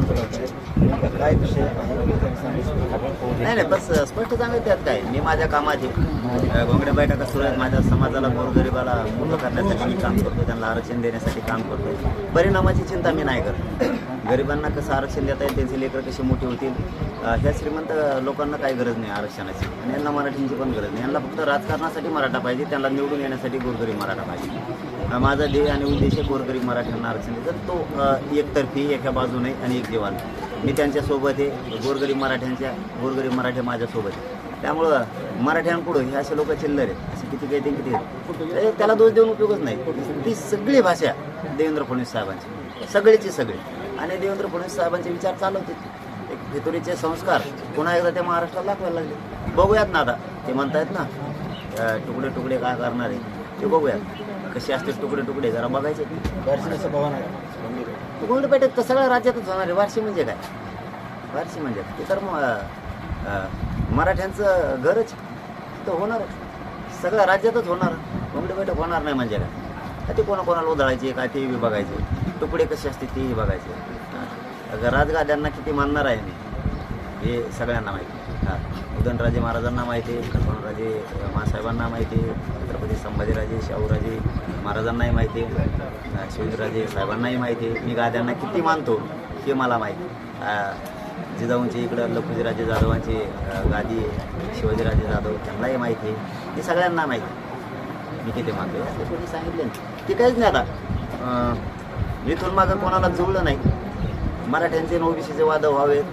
काय विषय नाही नाही बस स्पष्ट सांगत त्यात काय? मी माझ्या कामाची घोंगडे बैठका सुरू आहेत माझ्या समाजाला गोरगरिबाला मुलं करण्यासाठी मी काम करतो त्यांना आरक्षण देण्यासाठी काम करतो परिणामाची चिंता मी नाही करत. गरिबांना कसं आरक्षण देता येईल त्यांचे लेकर कसे मोठे होतील? ह्या श्रीमंत लोकांना काही गरज नाही आरक्षणाची. आणि यांना मराठींची पण गरज नाही. यांना फक्त राजकारणासाठी मराठा पाहिजे त्यांना निवडून येण्यासाठी गोरगरीब मराठा पाहिजे. माझा ध्येय आणि उद्देश आहे गोरगरीब मराठ्यांना आरक्षण देतात तो एकतर्फी एका बाजूने आणि एक देवान. मी त्यांच्यासोबत आहे गोरगरीब मराठ्यांच्या गोरगरीब मराठे माझ्यासोबत आहे. त्यामुळं मराठ्यांपुढं हे असे लोक चिल्लर आहेत. असे किती काही ते किती त्याला दोष देऊन उपयोगच नाही. ती सगळी भाषा देवेंद्र फडणवीस साहेबांची. सगळीची सगळी. आणि देवेंद्र फडणवीस साहेबांचे विचार चालवते एक फितुरीचे संस्कार पुन्हा एकदा ते महाराष्ट्राला दाखवायला लागले. बघूयात ना आता ते म्हणतायत ना तुकडे तुकडे काय करणार? आहे ते बघूयात. कसे असतील तुकडे तुकडे जरा बघायचे बार्शीला भवन आहे तर सगळ्या राज्यातच होणार आहे. वारशी म्हणजे काय? वारशी म्हणजे ते तर मराठ्यांचं घरच तर होणारच सगळ्या राज्यातच होणार. गोंड बैठक होणार नाही म्हणजे काय? ते कोणाकोणाला उधळायचे काय तेही बघायचे. तुकडे कसे असते तेही बघायचे. हां. राजगाद्यांना किती मानणार आहे मी? हे सगळ्यांना माहिती. हां. उदयनराजे महाराजांना माहिती आहे खंडोबाराजे महासाहेबांना माहिती आहे छत्रपती संभाजीराजे शाहूराजे महाराजांनाही माहिती आहे शिवराजे साहेबांनाही माहिती. आहे मी गाद्यांना किती मानतो हे मला माहिती. जिजाऊंचे इकडं लखुजीराजे जाधवांची गादी शिवाजीराजे जाधव त्यांनाही माहिती. आहे हे सगळ्यांना माहिती. मी किती मानतो? कोणी सांगितले ते काहीच नाही आता. इथून मागं कोणाला जुळलं नाही. मराठ्यांचे ओबीसीचे वाद व्हावेत.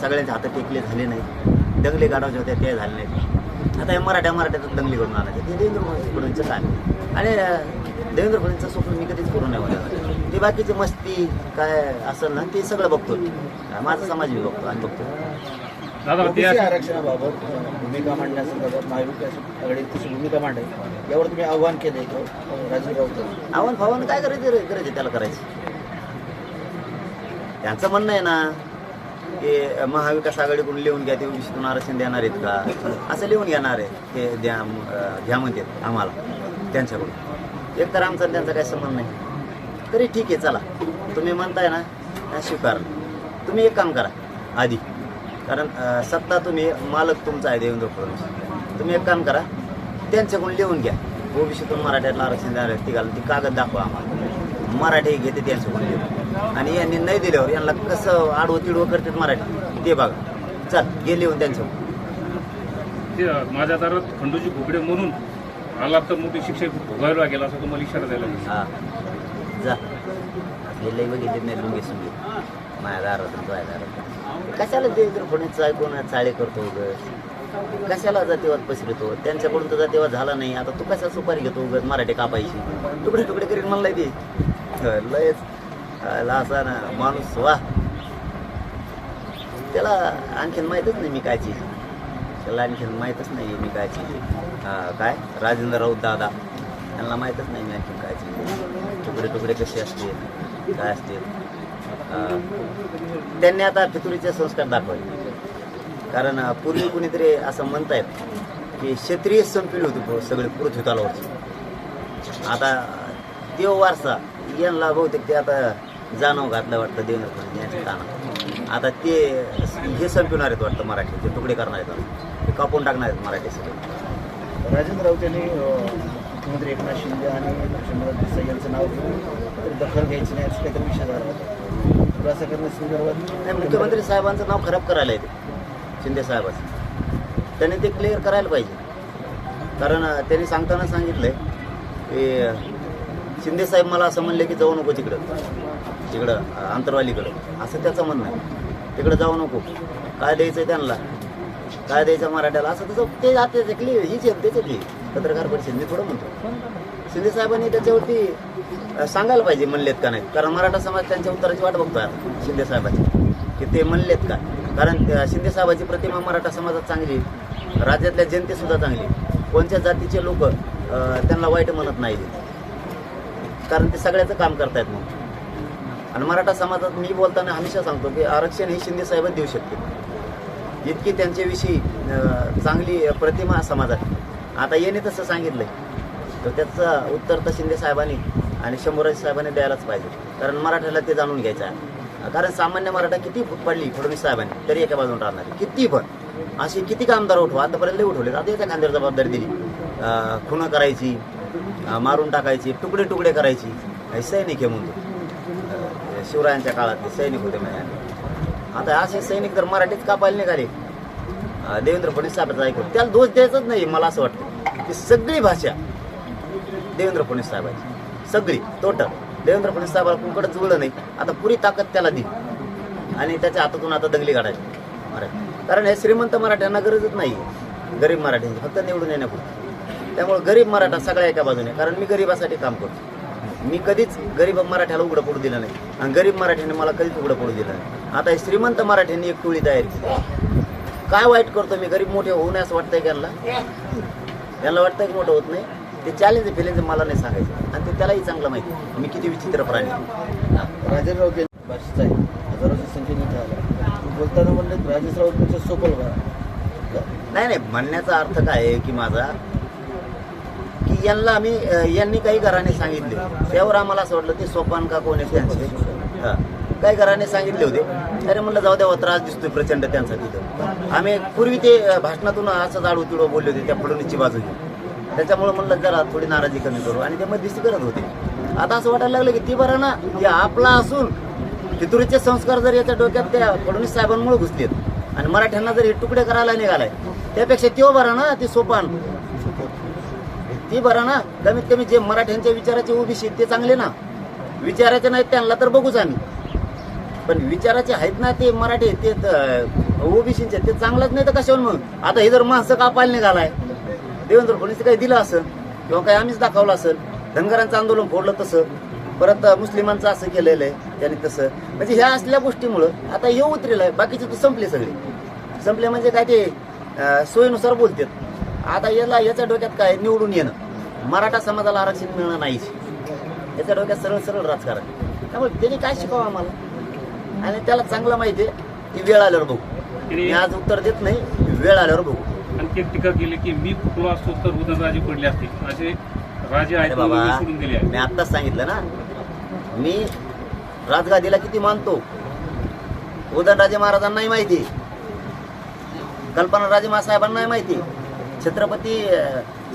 सगळ्यांचे हात टेकले झाले नाही दंगली काढायचे होते ते झाले नाहीत. आता हे मराठ्या मराठ्यातच दंगली करून आणायचे ते देवेंद्र फडणवीसचं काम आणि देवेंद्र फडणवीसचं स्वप्न मी कधीच करू नाही वाटत ते बाकीची मस्ती काय असेल ना ते सगळं बघतो माझा समाज मी बघतो आणि बघतो ओबीसी आरक्षणाबाबत भूमिका मांडण्यासंदर्भात महाविकास भूमिका मांडे यावर तुम्ही आव्हान केले राजीव राऊत आव्हान फावान काय करायचं रे? करायचं त्याला करायचं. त्यांचं म्हणणं आहे ना की महाविकास आघाडीकडून लिहून घ्या ते ओबीसीतून आरक्षण देणार आहेत का? असं लिहून घेणार आहे. ते द्या घ्या म्हणतात आम्हाला त्यांच्याकडून. एक तर आमचा त्यांचा काही संबंध नाही. तरी ठीक आहे चला. तुम्ही म्हणताय ना हा स्वीकार. तुम्ही एक काम करा आधी कारण सत्ता तुम्ही मालक तुमचा आहे देवेंद्र फडणवीस. तुम्ही एक काम करा त्यांच्याकडून लिहून घ्या. ओबीसीतून मराठ्याला आरक्षण आहे ती घाल ती कागद दाखवा आम्हाला. मराठी घेते त्यांच्याकडून लिहून. आणि यांनी नाही दिल्यावर यांना कसं आडवं तिडवं करतात मराठी? ते बघा. चल गे लिहून त्यांच्याकडून. ते माझ्या दारात खंडूजी घोगडे म्हणून आला तर मोठी शिक्षा भोगावी लागेल असं तुम्हाला इशारा द्यायला. हा. जा. हे लई बघितले नाही लुंगी सुंगी. माझ्या दारात तुझ्या दारात कशाला देवेंद्र फडणवीस ऐकून चाळे करतो उगत कशाला जातीवाद पसरतो त्यांच्याकडून तर जातीवाद झाला नाही. आता तू कशा सुपारी घेतो उगत मराठी कापायची? तुकडे तुकडे करीन म्हणलाय ते. लयच. असा ना माणूस वा त्याला आणखीन माहीतच नाही मी काय चीज त्याला आणखीन माहीतच नाही मी काय चीज काय? राजेंद्र राऊत दादा. त्यांना माहीतच नाही मी आणखीन काय चीज तुकडे तुकडे कसे असतील? काय असतील? त्यांनी आता फितुरीचे संस्कार दाखवले. कारण पूर्वी कुणीतरी असं म्हणतायत की क्षत्रिय संपली होती सगळे सगळी पृथ्वी तलावरची आता देव वारसा यांना बहुतेक ते आता जाणव घातलं वाटतं देवेंद्र फडणवीस यांच्या कानात. आता ते हे संपवणार आहेत वाटतं मराठी ते तुकडे करणार आहेत ते कापून टाकणार आहेत मराठी सगळे. राजेंद्र राऊत यांनी मुख्यमंत्री एकनाथ शिंदे आणि शंभरराज देसाई यांचं नाव घेऊन दखल घ्यायची नाही असं काहीतरी विषय झाला होता. खुलासा करण्यासंदर्भात नाही मुख्यमंत्री साहेबांचं नाव खराब करायला येते. शिंदे साहेबांचं. त्यांनी ते क्लिअर करायला पाहिजे. कारण त्यांनी सांगताना सांगितलंय की शिंदे साहेब मला असं म्हणले की जाऊ नको तिकडं. तिकडं आंतरवालीकडं असं त्याचं म्हणणं आहे. तिकडं जाऊ नको. काय द्यायचं आहे त्यांना? काय द्यायचं मराठ्याला? असं तसं ते आता क्लिअर हीच आहे त्याच्यातली पत्रकार परिषद मी थोडं म्हणतो. शिंदे साहेबांनी त्याच्यावरती सांगायला पाहिजे म्हणलेत का नाही? कारण मराठा समाज त्यांच्या उत्तराची वाट बघतोय शिंदे साहेबांची. की ते म्हणलेत का? कारण शिंदे साहेबाची प्रतिमा मराठा समाजात चांगली राज्यातल्या जनतेसुद्धा चांगली कोणत्या जातीचे लोक त्यांना वाईट म्हणत नाही कारण ते सगळ्याचं काम करतायत मग. आणि मराठा समाजात मी बोलताना हमेशा सांगतो की आरक्षण हे शिंदे साहेबच देऊ शकते इतकी त्यांच्याविषयी चांगली प्रतिमा समाजात. आता येणे तसं सांगितलंय. तर त्याचं उत्तर तर शिंदे साहेबांनी आणि शंभूराज साहेबांनी द्यायलाच पाहिजे. कारण मराठ्याला ते जाणून घ्यायचं आहे. कारण सामान्य मराठा किती पडली फडणवीस साहेबांनी तरी एका बाजून राहणार किती पण. असे किती कामदार उठवा आतापर्यंत लई उठवले. आता याच्या खांद्यावर जबाबदारी दिली. खुणं करायची मारून टाकायची तुकडे तुकडे करायची. हे सैनिक हे म्हणतो शिवरायांच्या काळातले सैनिक होते म्हणजे आता असे सैनिक तर मराठीत कापायला निघाले. देवेंद्र फडणवीस साहेबांचा ऐकून. त्याला दोष द्यायचाच नाही मला असं वाटतं. की सगळी भाषा देवेंद्र फडणवीस साहेबांची. सगळी टोटल देवेंद्र फडणवीस साहेबाला कुंकड जुळलं नाही. आता पुरी ताकद त्याला दिली आणि त्याच्या हातातून आता दंगली काढायची. मराठी कारण हे श्रीमंत मराठ्यांना गरजच नाही गरीब मराठ्यांची फक्त निवडून येण्यापुरती. त्यामुळे गरीब मराठा सगळ्या एका बाजूने. कारण मी गरिबासाठी काम करतो. मी कधीच गरीब मराठ्याला उघडं पडू दिलं नाही. आणि गरीब मराठ्याने मला कधीच उघडं पडू दिलं नाही. आता हे श्रीमंत मराठ्यांनी एक टोळी तयार केली. काय वाईट करतो मी? गरीब मोठे होऊ नये असं वाटतंय त्यांना यांना वाटतंय की मोठं होत नाही? ते चॅलेंज फिलेंज मला नाही सांगायचं. आणि ते त्यालाही चांगलं माहिती. मी किती विचित्र प्राणी. आहे. भाषेचा आहे संख्येने बोलताना म्हणले सोपल नाही नाही. म्हणण्याचा अर्थ काय आहे की माझा? की यांना आम्ही यांनी काही घराने सांगितले. त्यावर आम्हाला असं वाटलं ते सोपान का कोण आहे त्यांचे? हा. काही घराने सांगितले होते. अरे म्हणलं जाऊ द्या त्रास दिसतोय प्रचंड त्यांचा तिथं. आम्ही पूर्वी ते भाषणातून असं जाडू तिडो बोलले होते त्या फडणवीसची बाजू घेऊन त्याच्यामुळे म्हणलं जरा थोडी नाराजी कमी करू. आणि ते मध्यस्थी करत होते. आता असं वाटायला लागलं की ती बरं ना की आपला असून फितुरीचे संस्कार जर याच्या डोक्यात त्या फडणवीस साहेबांमुळे घुसलेत आणि मराठ्यांना जर हे तुकडे करायला निघालाय त्यापेक्षा त्यो बरा ना ती सोपान. ती बरं ना कमीत कमी जे मराठ्यांच्या विचाराचे ओबीसी ते चांगले ना. विचाराचे नाहीत त्यांना तर बघूच आम्ही. पण विचाराचे आहेत ना ते मराठी ते ओबीसीचे ते चांगलंच नाही तर कशावर मग? आता हे जर माणसं कापायला निघालाय देवेंद्र फडणवीस काही दिलं असं किंवा काही आम्हीच दाखवलं असेल धनगरांचं आंदोलन फोडलं तसं परत मुस्लिमांचं असं केलेलं आहे त्याने तसं. म्हणजे ह्या असल्या गोष्टीमुळं आता हे उतरेल आहे बाकीचे तर संपले सगळे. संपले म्हणजे काय ते सोयीनुसार बोलतात. आता याला याच्या डोक्यात काय निवडून येणं. मराठा समाजाला आरक्षण मिळणं नाही याच्या डोक्यात सरळ सरळ राजकारण. त्यामुळे त्यांनी काय शिकावं आम्हाला? आणि त्याला चांगलं माहिती आहे की वेळ आल्यावर बघू. मी आज उत्तर देत नाही वेळ आल्यावर बघू. एक टीका केली की मी फुटलो असतो तर उदयनराजे पडले असते. असे राजे आहेत बाबा मी सोडून आत्ताच सांगितलं ना. मी राजगादीला किती मानतो? उदयनराजे महाराजांनाही माहिती. कल्पनाराजे महासाहेबांनाही माहिती. छत्रपती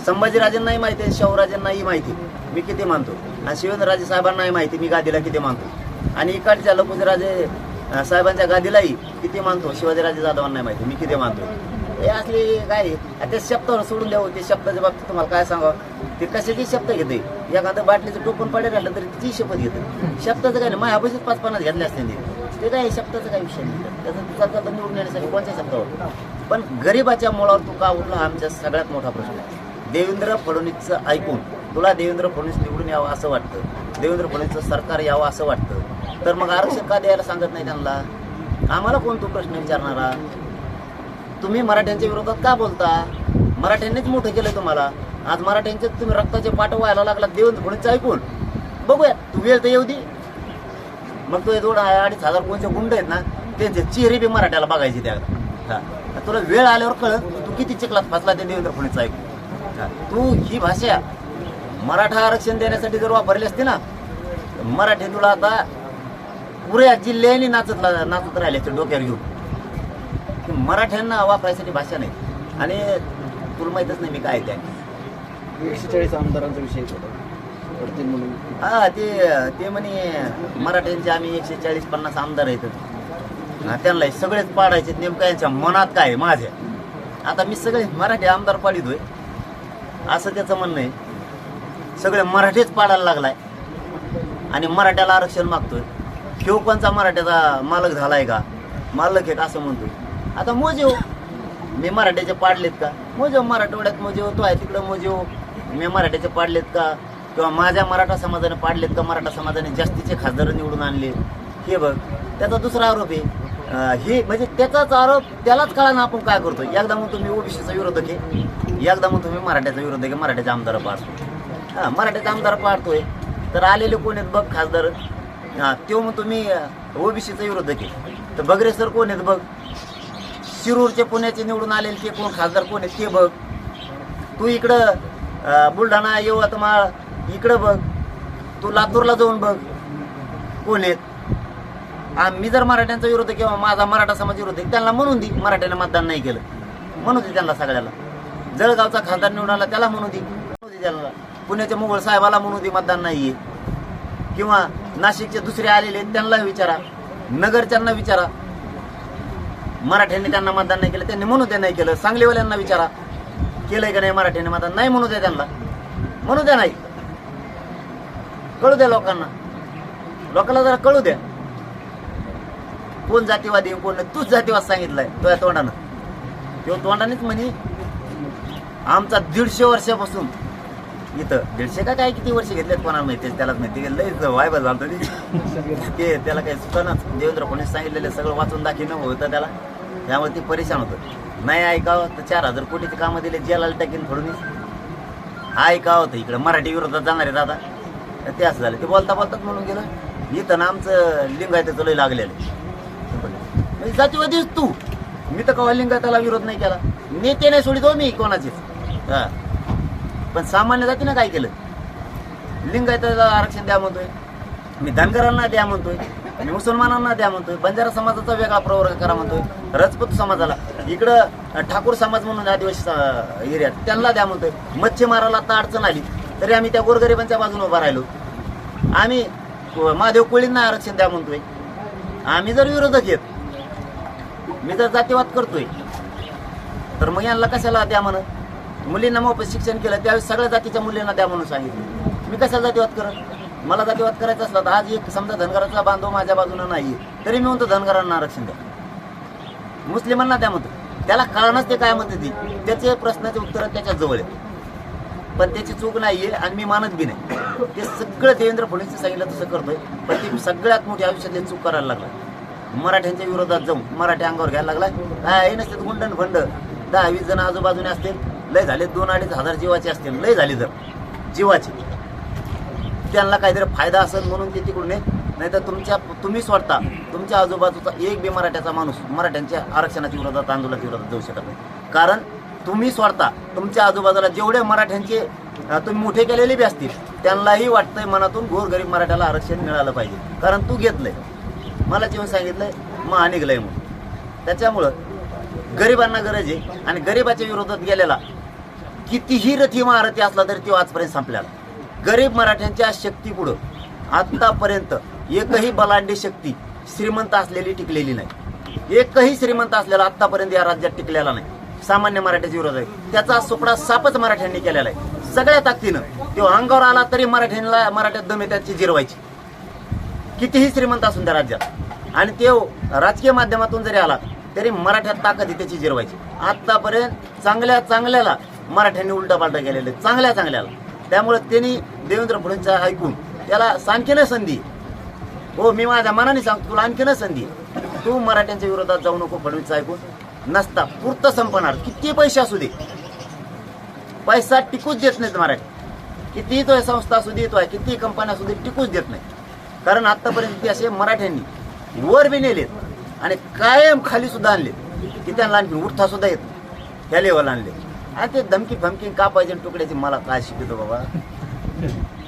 संभाजीराजेंनाही माहिती आहे शाहूराजांनाही माहिती. मी किती मानतो? आणि शिवेंद्रराजे साहेबांनाही माहिती मी गादीला किती मानतो. आणि इकडच्या लकुजराजे अं, साहेबांच्या गादीलाही किती मानतो? शिवाजीराजे जाधवांनाही माहिती. मी किती मानतो? हे असले काय ते शब्दावर सोडून द्यावं हो, ते शब्दाच्या बाबतीत तुम्हाला काय सांगावं? ते कशाची शब्द घेते एखादं बाटलीचं टोपण पडे राहिलं तरी ती शपथ घेते शब्दाचं काय नाही माझ्यापाशीच पाच पन्नास घेतले असते ते. ते काय शब्दाचं काय विषय नाही. त्याचा तुझा करता निवडून येण्यासाठी कोणत्या शब्दावर? पण गरिबाच्या मुळावर तू का उठला? आमचा आमच्या सगळ्यात मोठा प्रश्न आहे. देवेंद्र फडणवीसचं ऐकून तुला देवेंद्र फडणवीस निवडून यावं असं वाटतं? देवेंद्र फडणवीसचं सरकार यावं असं वाटतं? तर मग आरक्षण का द्यायला सांगत नाही त्यांना? आम्हाला कोण तो प्रश्न विचारणारा? तुम्ही मराठ्यांच्या विरोधात का बोलता? मराठ्यांनीच मोठं केलं तुम्हाला. आज मराठ्यांचे तुम्ही रक्ताचे पाठ व्हायला लागला देवेंद्र फडणवीसचं ऐकून. बघूया तू वेळ तर येऊ दे मग तो दोन अडीच हजार कोणचे गुंड आहेत ना त्यांचे चेहरे बी मराठ्याला बघायचे त्या. हा. तुला वेळ आल्यावर कळत तू किती चिखलात फसला ते देवेंद्र फडणवीसचं ऐकून तू ही भाषा मराठा आरक्षण देण्यासाठी जर वापरली असते ना मराठी तुला आता पुऱ्या जिल्ह्याने नाचत नाचत राहिले डोक्यावर घेऊन. मराठ्यांना वापरायसाठी भाषा नाही. आणि तुला माहीतच नाही मी काय त्या एकशे चाळीस आमदारांचा विषय होता पडतील म्हणून. हा ते ते म्हणे मराठ्यांचे आम्ही एकशे चाळीस पन्नास आमदार आहेत. त्यांना सगळेच पाडायचे नेमकं यांच्या मनात काय आहे माझ्या आता मी सगळे मराठी आमदार पाडितोय असं त्याचं म्हणणं आहे. सगळे मराठीच पाडायला लागलाय. आणि मराठ्याला आरक्षण मागतोय. ह्यो कोणचा मराठ्याचा मालक झालाय का? मालक आहे का असं म्हणतोय. आता मोजेव हो. मी मराठ्याचे पाडलेत का? मोजेव हो, मराठवाड्यात मोजेव हो, तो आहे तिकडं मोजेव मी मराठ्याचे पाडलेत का? किंवा माझ्या मराठा समाजाने पाडलेत का? मराठा समाजाने जास्तीचे खासदार निवडून आणले. हे बघ त्याचा दुसरा आरोप आहे. हे म्हणजे त्याचाच आरोप त्यालाच कळा ना आपण काय करतो? एकदा मग तुम्ही ओबीसीचा विरोधक आहे. एकदा मग तुम्ही मराठ्याचा विरोधक आहे मराठ्याचे आमदार पाडतो हा मराठ्याचा आमदार पाडतोय. तर आलेले कोण आहेत बघ खासदार? हा तो मग तुम्ही ओबीसीचा विरोधक आहे. तर बगरे सर कोण आहेत बघ? शिरूरचे पुण्याचे निवडून आलेले ते कोण खासदार कोण आहेत ते बघ. तू इकडं बुलढाणा यवतमाळ इकडं बघ. तू लातूरला जाऊन बघ. कोण आहेत? मी जर मराठ्यांचा विरोध आहे किंवा माझा मराठा समाज विरोध आहे त्यांना म्हणून दे मराठ्यांना मतदान नाही केलं. म्हणून दे त्यांना सगळ्याला. जळगावचा खासदार निवडून आला त्याला म्हणू दे. म्हणून दे त्याला. पुण्याच्या मुघल साहेबाला म्हणू दे मतदान नाहीये. किंवा नाशिकचे दुसरे आलेले आहेत, त्यांना विचारा. नगरच्यांना विचारा. मराठ्यांनी त्यांना मतदान नाही केलं त्यांनी म्हणू दे नाही केलं. सांगलीवाल्यांना विचारा केलंय का नाही मराठ्यांनी मतदान? नाही म्हणू दे त्यांना. म्हणू द्या नाही. कळू द्या लोकांना. लोकांना जरा कळू द्या कोण जातीवादी कोण तूच जातीवाद सांगितलाय तुझ्या तोंडानं. तो तोंडानेच म्हणे आमचा दीडशे वर्षापासून इथं दीडशे का काय किती वर्ष घेतलेत कोणाला माहिती? त्यालाच माहिती लय वायबल झालं ते ते त्याला काही सुचनाच देवेंद्र फडणवीस सांगितलेलं सगळं वाचून दाखवणं होतं त्याला. त्यामुळे ती परेशान होतं. नाही ऐकावं तर चार हजार कोटीचे कामं दिले जेलाला टाकीन फडणवीस. ऐकावं तर इकडं मराठी विरोधात जाणार आहे दादा ते असं झालं. ते बोलता बोलतात म्हणून गेलं. इथं ना आमचं लिंगायचं लय लागलेलं म्हणजे जातीवादीच तू. मी तर कवा लिंगायताला विरोध नाही केला. नेते नाही सोडितो हो मी कोणाचीच. हां. पण सामान्य जातीनं काय केलं? लिंगायताला आरक्षण द्या म्हणतोय. मी धनगरांना द्या म्हणतोय. मी मुसलमानांना द्या म्हणतोय. बंजारा समाजाचा वेगळा प्रवर्ग करा म्हणतोय. रजपूत समाजाला. इकडं ठाकूर समाज म्हणून आदिवासी सा- एरियात त्यांना द्या म्हणतोय. मच्छीमाराला आता अडचण आली. तरी आम्ही त्या गोरगरिबांच्या बाजूने उभा राहिलो. आम्ही महादेव कोळींना आरक्षण द्या म्हणतोय. आम्ही जर विरोधक येत मी जर जातीवाद करतोय तर मग यांना कशाला द्या म्हणत मुलींना मोफत शिक्षण केलं त्यावेळेस सगळ्या जातीच्या मुलींना द्या म्हणून सांगितलं. मी कशाला जातीवाद करत? मला जातीवाद करायचा असला तर आज एक समजा धनगराचा बांधव माझ्या बाजूनं नाही तरी मी म्हणतो धनगरांना आरक्षण द्या. मुस्लिमांना द्या म्हणतो. त्याला कळणच ते काय म्हणते ती. त्याचे प्रश्नाचे उत्तर त्याच्याजवळ आहे. पण त्याची चूक नाहीये आणि मी मानत बी नाही. ते सगळं देवेंद्र फडणवीस सांगितलं तसं करतोय पण ते सगळ्यात मोठी आयुष्यातली चूक करायला लागला मराठ्यांच्या विरोधात जाऊन मराठी अंगावर घ्यायला लागला काय नसते गुंडन फंड. दहा वीस जण आजूबाजूने असतील. लय झाले दोन अडीच हजार जीवाचे असतील लय झाले जर जीवाचे. त्यांना काहीतरी फायदा असेल म्हणून ते तिकडून नाही तर तुमच्या तुम्ही स्वतः तुमच्या आजूबाजूचा एक बी मराठ्याचा माणूस मराठ्यांच्या आरक्षणाच्या विरोधात आंदोलनाच्या विरोधात जाऊ शकत नाही. कारण तुम्ही स्वतः तुमच्या आजूबाजूला जेवढे मराठ्यांचे तुम्ही मोठे केलेले बी असतील त्यांनाही वाटतंय मनातून गोरगरीब मराठ्याला आरक्षण मिळालं पाहिजे. कारण तू घेतलंय. मला जेव्हा सांगितलंय मग निघलंय म्हणून. त्याच्यामुळं गरिबांना गरज आहे आणि गरिबाच्या विरोधात गेलेला कितीही रथी महारथी असला तरी तो आजपर्यंत संपल्याला गरीब मराठ्यांच्या शक्ती पुढं आतापर्यंत एकही बलांड्य शक्ती श्रीमंत असलेली टिकलेली नाही. एकही श्रीमंत असलेला आतापर्यंत या राज्यात टिकलेला नाही. सामान्य मराठ्याच्या विरोध आहे. त्याचा सुपडा सापच मराठ्यांनी केलेला आहे. सगळ्या ताकदीनं तो अंगावर आला तरी मराठ्यांना मराठ्यात दमे त्याची जिरवायची. कितीही श्रीमंत असून त्या राज्यात. आणि तो राजकीय माध्यमातून जरी आला तरी मराठ्यात ताकद त्याची जिरवायची. आतापर्यंत चांगल्या चांगल्याला मराठ्यांनी उलटापालटा केलेले चांगल्या चांगल्याला त्यामुळे त्यांनी देवेंद्र फडणवीसचा ऐकून त्याला आणखीन संधी. हो मी माझ्या मनाने सांगतो तुला आणखीन संधी. तू मराठ्यांच्या विरोधात जाऊ नको फडणवीस ऐकून. नसता पूर्त संपणार. किती पैसे असू दे. पैसा टिकूच देत नाहीत मराठी. कितीही तो संस्था असू दे तो कितीही कंपन्या असू दे टिकूच देत नाही कारण आतापर्यंत ते असे मराठ्यांनी वर बी नेलेत आणि कायम खाली सुद्धा आणले की त्यांना आणखी उठता सुद्धा येत त्या लेवल आणले आणि ते धमकी फमकी का पाहिजे तुकड्याची? मला काय शिकवतो बाबा?